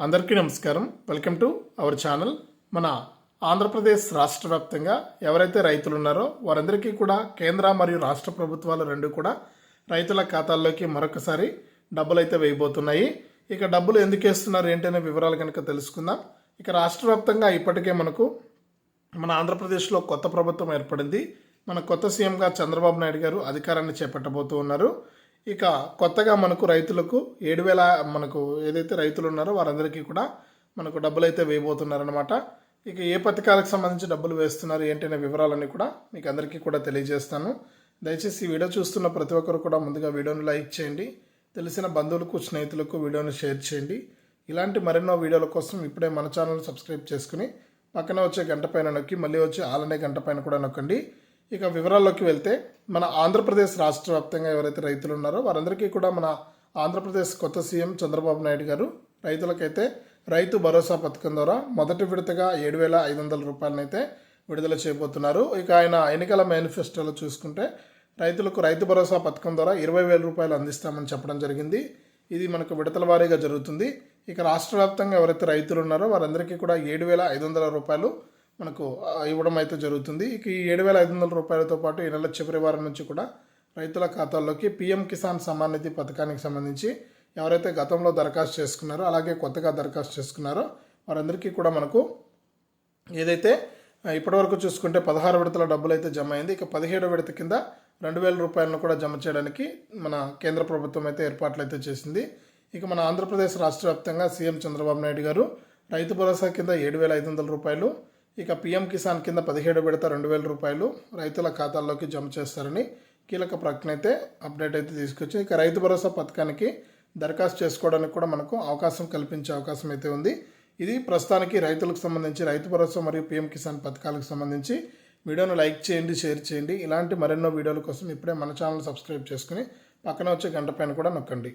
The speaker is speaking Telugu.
అందరికీ నమస్కారం. Welcome to our channel. మన ఆంధ్రప్రదేశ్ రాష్ట్ర వ్యాప్తంగా ఎవరైతే రైతులు ఉన్నారో వారందరికీ కూడా కేంద్ర మరియు రాష్ట్ర ప్రభుత్వాలు రెండు కూడా రైతుల ఖాతాల్లోకి మరొకసారి డబ్బులు అయితే వేయబోతున్నాయి. ఇక డబ్బులు ఎందుకు వేస్తున్నారు ఏంటనే వివరాలు కనుక తెలుసుకుందాం. ఇక రాష్ట్ర వ్యాప్తంగా ఇప్పటికే మనకు మన ఆంధ్రప్రదేశ్లో కొత్త ప్రభుత్వం ఏర్పడింది. మన కొత్త సీఎంగా చంద్రబాబు నాయుడు గారు అధికారాన్ని చేపట్టబోతూ ఉన్నారు. ఇక కొత్తగా మనకు రైతులకు ఏడు వేల మనకు ఏదైతే రైతులు ఉన్నారో వారందరికీ కూడా మనకు డబ్బులు అయితే వేయబోతున్నారనమాట ఇక ఏ పథకాలకు సంబంధించి డబ్బులు వేస్తున్నారు ఏంటనే వివరాలన్నీ కూడా మీకు అందరికీ కూడా తెలియజేస్తాను. దయచేసి ఈ వీడియో చూస్తున్న ప్రతి ఒక్కరు కూడా ముందుగా వీడియోని లైక్ చేయండి. తెలిసిన బంధువులకు స్నేహితులకు వీడియోని షేర్ చేయండి. ఇలాంటి మరెన్నో వీడియోల కోసం ఇప్పుడే మన ఛానల్ సబ్స్క్రైబ్ చేసుకుని పక్కన వచ్చే గంట పైన నొక్కి మళ్ళీ వచ్చే ఆలనే గంట పైన కూడా నొక్కండి. ఇక వివరాల్లోకి వెళ్తే మన ఆంధ్రప్రదేశ్ రాష్ట్ర వ్యాప్తంగా ఎవరైతే రైతులు ఉన్నారో వారందరికీ కూడా మన ఆంధ్రప్రదేశ్ కొత్త సీఎం చంద్రబాబు నాయుడు గారు రైతులకైతే రైతు భరోసా పథకం ద్వారా మొదటి విడతగా ఏడు వేల ఐదు వందల రూపాయలనైతే విడుదల చేయబోతున్నారు. ఇక ఆయన ఎన్నికల మేనిఫెస్టోలో చూసుకుంటే రైతులకు రైతు భరోసా పథకం ద్వారా ఇరవై వేల రూపాయలు అందిస్తామని చెప్పడం జరిగింది. ఇది మనకు విడతల వారీగా జరుగుతుంది. ఇక రాష్ట్ర వ్యాప్తంగా ఎవరైతే రైతులు ఉన్నారో వారందరికీ కూడా ఏడు వేల ఐదు వందల రూపాయలు మనకు ఇవ్వడం అయితే జరుగుతుంది. ఇక ఈ ఏడు వేల ఐదు వందల రూపాయలతో పాటు ఈ నెల చివరి వారం నుంచి కూడా రైతుల ఖాతాల్లోకి పీఎం కిసాన్ సమ్మాన్ నిధి పథకానికి సంబంధించి ఎవరైతే గతంలో దరఖాస్తు చేసుకున్నారో అలాగే కొత్తగా దరఖాస్తు చేసుకున్నారో వారందరికీ కూడా మనకు ఏదైతే ఇప్పటివరకు చూసుకుంటే పదహారు విడతల డబ్బులు అయితే జమ అయింది ఇక పదిహేడో విడత కింద రెండు వేల రూపాయలను కూడా జమ చేయడానికి మన కేంద్ర ప్రభుత్వం అయితే ఏర్పాట్లు అయితే చేసింది. ఇక మన ఆంధ్రప్రదేశ్ రాష్ట్ర వ్యాప్తంగా సీఎం చంద్రబాబు నాయుడు గారు రైతు భరోసా కింద ఏడు వేల ఐదు వందల రూపాయలు ఇక పీఎం కిసాన్ కింద పదిహేడు విడత రెండు వేల రూపాయలు రైతుల ఖాతాల్లోకి జమ చేస్తారని కీలక ప్రకటన అయితే అప్డేట్ అయితే తీసుకొచ్చి ఇక రైతు భరోసా పథకానికి దరఖాస్తు చేసుకోవడానికి కూడా మనకు అవకాశం కల్పించే అవకాశం అయితే ఉంది. ఇది ప్రస్తుతానికి రైతులకు సంబంధించి రైతు భరోసా మరియు పీఎం కిసాన్ పథకాలకు సంబంధించి వీడియోను లైక్ చేయండి షేర్ చేయండి. ఇలాంటి మరెన్నో వీడియోల కోసం ఇప్పుడే మన ఛానల్ సబ్స్క్రైబ్ చేసుకుని పక్కన వచ్చే గంట పైన కూడా నొక్కండి.